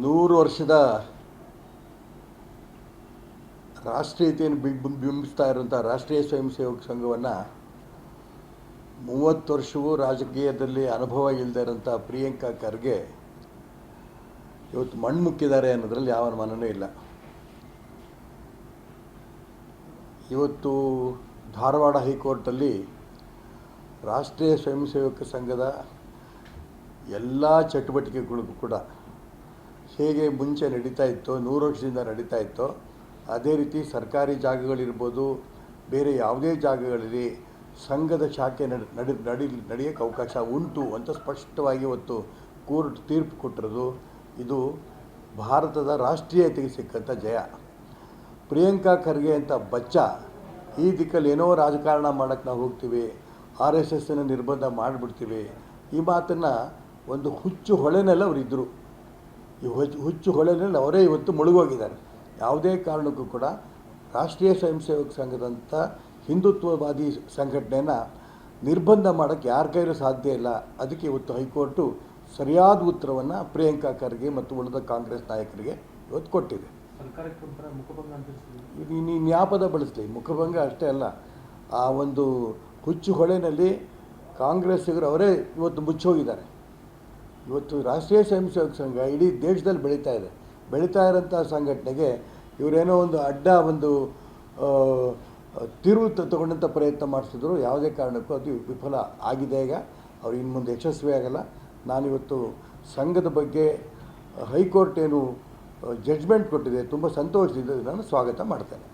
ನೂರು ವರ್ಷದ ರಾಷ್ಟ್ರೀಯತೆಯನ್ನು ಬಿಂಬ ಬಿಂಬಿಸ್ತಾ ಇರುವಂಥ ರಾಷ್ಟ್ರೀಯ ಸ್ವಯಂ ಸೇವಕ ಸಂಘವನ್ನು ಮೂವತ್ತು ವರ್ಷವೂ ರಾಜಕೀಯದಲ್ಲಿ ಅನುಭವ ಇಲ್ಲದೆ ಇರೋಂಥ ಪ್ರಿಯಾಂಕಾ ಖರ್ಗೆ ಇವತ್ತು ಮಣ್ಣು ಮುಕ್ಕಿದ್ದಾರೆ ಅನ್ನೋದ್ರಲ್ಲಿ ಯಾವ ಅನುಮಾನವೂ ಇಲ್ಲ. ಇವತ್ತು ಧಾರವಾಡ ಹೈಕೋರ್ಟಲ್ಲಿ ರಾಷ್ಟ್ರೀಯ ಸ್ವಯಂ ಸೇವಕ ಸಂಘದ ಎಲ್ಲ ಚಟುವಟಿಕೆಗಳಿಗೂ ಕೂಡ ಹೇಗೆ ಮುಂಚೆ ನಡೀತಾ ಇತ್ತೋ, ನೂರು ವರ್ಷದಿಂದ ನಡೀತಾ ಇತ್ತೋ, ಅದೇ ರೀತಿ ಸರ್ಕಾರಿ ಜಾಗಗಳಿರ್ಬೋದು, ಬೇರೆ ಯಾವುದೇ ಜಾಗಗಳಲ್ಲಿ ಸಂಘದ ಶಾಖೆ ನಡೆ, ನಡಿ ನಡಿ, ನಡೆಯೋಕ್ಕೆ ಅವಕಾಶ ಉಂಟು ಅಂತ ಸ್ಪಷ್ಟವಾಗಿ ಇವತ್ತು ಕೋರ್ಟ್ ತೀರ್ಪು ಕೊಟ್ಟಿರೋದು. ಇದು ಭಾರತದ ರಾಷ್ಟ್ರೀಯತೆಗೆ ಸಿಕ್ಕಂಥ ಜಯ. ಪ್ರಿಯಾಂಕಾ ಖರ್ಗೆ ಅಂತ ಬಚ್ಚ ಈ ದಿಕ್ಕಲ್ಲಿ ಏನೋ ರಾಜಕಾರಣ ಮಾಡೋಕ್ಕೆ ನಾವು ಹೋಗ್ತೀವಿ, ಆರ್ ಎಸ್ ಎಸ್ಸನ್ನು ನಿರ್ಬಂಧ ಮಾಡಿಬಿಡ್ತೀವಿ. ಈ ಮಾತನ್ನು ಒಂದು ಹುಚ್ಚು ಹೊಳೆನಲ್ಲಿ ಅವರು ಇದ್ದರು ಈ ಹುಚ್ಚು ಹೊಳೆನಲ್ಲಿ ಅವರೇ ಇವತ್ತು ಮುಳುಗೋಗಿದ್ದಾರೆ. ಯಾವುದೇ ಕಾರಣಕ್ಕೂ ಕೂಡ ರಾಷ್ಟ್ರೀಯ ಸ್ವಯಂ ಸೇವಕ ಸಂಘದಂಥ ಹಿಂದುತ್ವವಾದಿ ಸಂಘಟನೆಯನ್ನು ನಿರ್ಬಂಧ ಮಾಡೋಕ್ಕೆ ಯಾರ ಕೈಲೂ ಸಾಧ್ಯ ಇಲ್ಲ. ಅದಕ್ಕೆ ಇವತ್ತು ಹೈಕೋರ್ಟು ಸರಿಯಾದ ಉತ್ತರವನ್ನು ಪ್ರಿಯಾಂಕಾ ಖರ್ಗೆ ಮತ್ತು ಉಳಿದ ಕಾಂಗ್ರೆಸ್ ನಾಯಕರಿಗೆ ಇವತ್ತು ಕೊಟ್ಟಿದೆ. ನೀನು ಜ್ಞಾಪದ ಬಳಸಲಿ, ಮುಖಭಂಗ ಅಷ್ಟೇ ಅಲ್ಲ. ಆ ಒಂದು ಹುಚ್ಚು ಹೊಳೆನಲ್ಲಿ ಕಾಂಗ್ರೆಸ್ಸಿಗರು ಅವರೇ ಇವತ್ತು ಮುಚ್ಚೋಗಿದ್ದಾರೆ. ಇವತ್ತು ರಾಷ್ಟ್ರೀಯ ಸ್ವಯಂ ಸೇವಕ ಸಂಘ ಇಡೀ ದೇಶದಲ್ಲಿ ಬೆಳೀತಾ ಇದೆ. ಬೆಳೀತಾ ಇರೋಂಥ ಸಂಘಟನೆಗೆ ಇವರೇನೋ ಒಂದು ಅಡ್ಡ ಒಂದು ತಿರುವು ತಗೊಂಡಂಥ ಪ್ರಯತ್ನ ಮಾಡಿಸಿದ್ರು. ಯಾವುದೇ ಕಾರಣಕ್ಕೂ ಅದು ವಿಫಲ ಆಗಿದೆ ಈಗ. ಅವ್ರು ಇನ್ನು ಮುಂದೆ ಯಶಸ್ವಿ ಆಗಲ್ಲ. ನಾನಿವತ್ತು ಸಂಘದ ಬಗ್ಗೆ ಹೈಕೋರ್ಟ್ ಏನು ಜಡ್ಜ್ಮೆಂಟ್ ಕೊಟ್ಟಿದೆ. ತುಂಬ ಸಂತೋಷದಿಂದ ನಾನು ಸ್ವಾಗತ ಮಾಡ್ತೇನೆ.